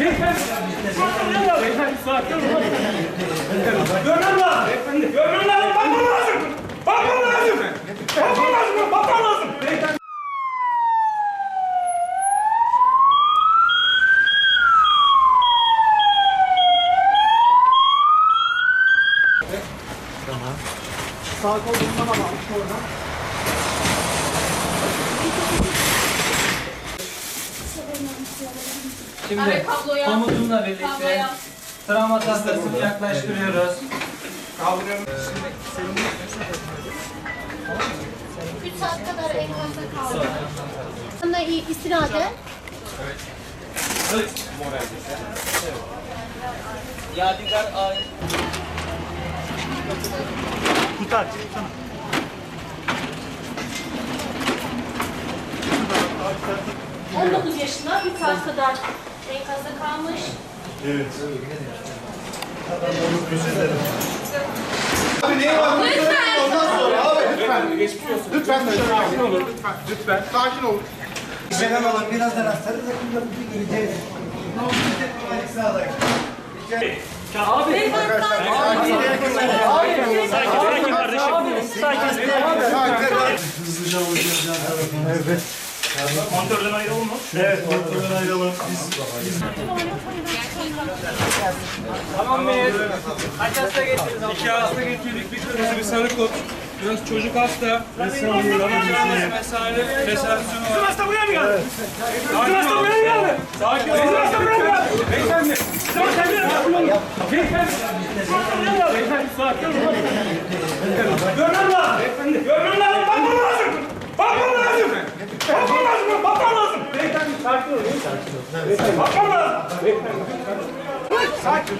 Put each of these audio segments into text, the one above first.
Beyefendi. Beyefendi sakin olun. Görmem lazım. Görmem lazım. Bakmam lazım. Bakmam lazım. Bakmam lazım. Bakmam lazım. Beyefendi. Sağ kol bundan ama orada. Şimdi Evet, komutumla birlikte travma tahtasını yaklaştırıyoruz. 3 saat kadar enkazda kaldı. Sonra iyi istirahat. Yadigar ay. Kurtar. Sana. Ee, 19 yaşında 3 saat kadar enkazda kalmış. Abi neyi var? Lütfen. Ondan sonra abi lütfen. Lütfen sakin olun. Lütfen. Lütfen. Sakin olun. Selam alın birazdan hastanız hakkında bir göreceğiz. Ne oldu bize kolaylık sağlayın. Ya abi. Beyefendi Sakin kardeşim. Sakin. Hızlıca olacağız Evet. Montörden ayrılma. Evet, ortadan ayrılalım. Biz Tamam mıyız? Kaç hasta getirdiniz? İki hasta getirdik. Bir kırmızı bir sarı kod. Biraz çocuk hasta. Vesaire. Resepsiyon var. Bizim hasta buraya mı geldi? Bizim hasta buraya mı geldi? Sakin ol. Bizim hasta buraya mı geldi? Beyefendi. Bizim hasta buraya mı geldi? Beyefendi. Bizim hasta buraya mı geldi? Beyefendi sakin olun. Görmem. Beyefendi. Görmem lazım. Bakmam lazım. Bakmam lazım. Bakmam lazım. Bakmam lazım. Beyefendi sakin olun. Sakin.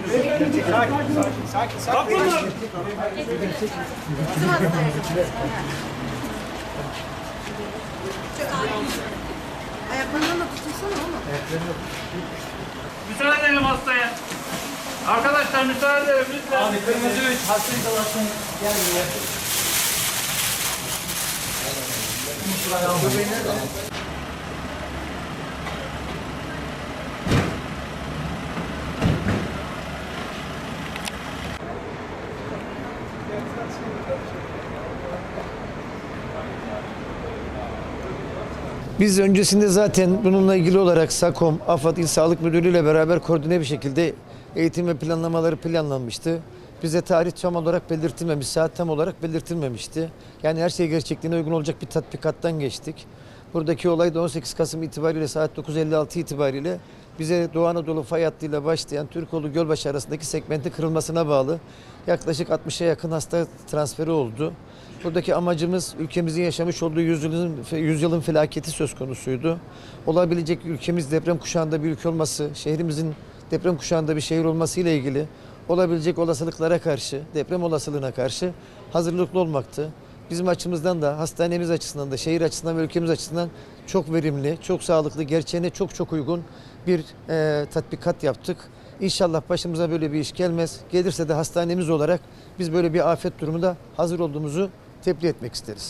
Sakin. Sakin. Sakin. Ayaklarından da tutunsana oğlum. Müsaade edelim hastaya. Arkadaşlar müsaade edelim lütfen. Abi kırmızı 3 hasta insalasyon gel buraya. Biz öncesinde zaten bununla ilgili olarak SAKOM, AFAD İl Sağlık Müdürlüğü ile beraber koordine bir şekilde eğitim ve planlamaları planlanmıştı. Bize tarih tam olarak belirtilmemiş, saat tam olarak belirtilmemişti. Yani her şey gerçekliğine uygun olacak bir tatbikattan geçtik. Buradaki olay da 18 Kasım itibariyle saat 9.56 itibariyle bize Doğu Anadolu fay hattıyla başlayan Türkoğlu Gölbaşı arasındaki segmentin kırılmasına bağlı yaklaşık 60'a yakın hasta transferi oldu. Buradaki amacımız ülkemizin yaşamış olduğu yüzyılın, yüzyılın felaketi söz konusuydu. Olabilecek ülkemiz deprem kuşağında bir ülke olması, şehrimizin deprem kuşağında bir şehir olması ile ilgili olabilecek olasılıklara karşı, deprem olasılığına karşı hazırlıklı olmaktı. Bizim açımızdan da, hastanemiz açısından da, şehir açısından ve ülkemiz açısından çok verimli, çok sağlıklı, gerçeğine çok çok uygun bir e, tatbikat yaptık. İnşallah başımıza böyle bir iş gelmez. Gelirse de hastanemiz olarak biz böyle bir afet durumunda hazır olduğumuzu tebliğ etmek isteriz.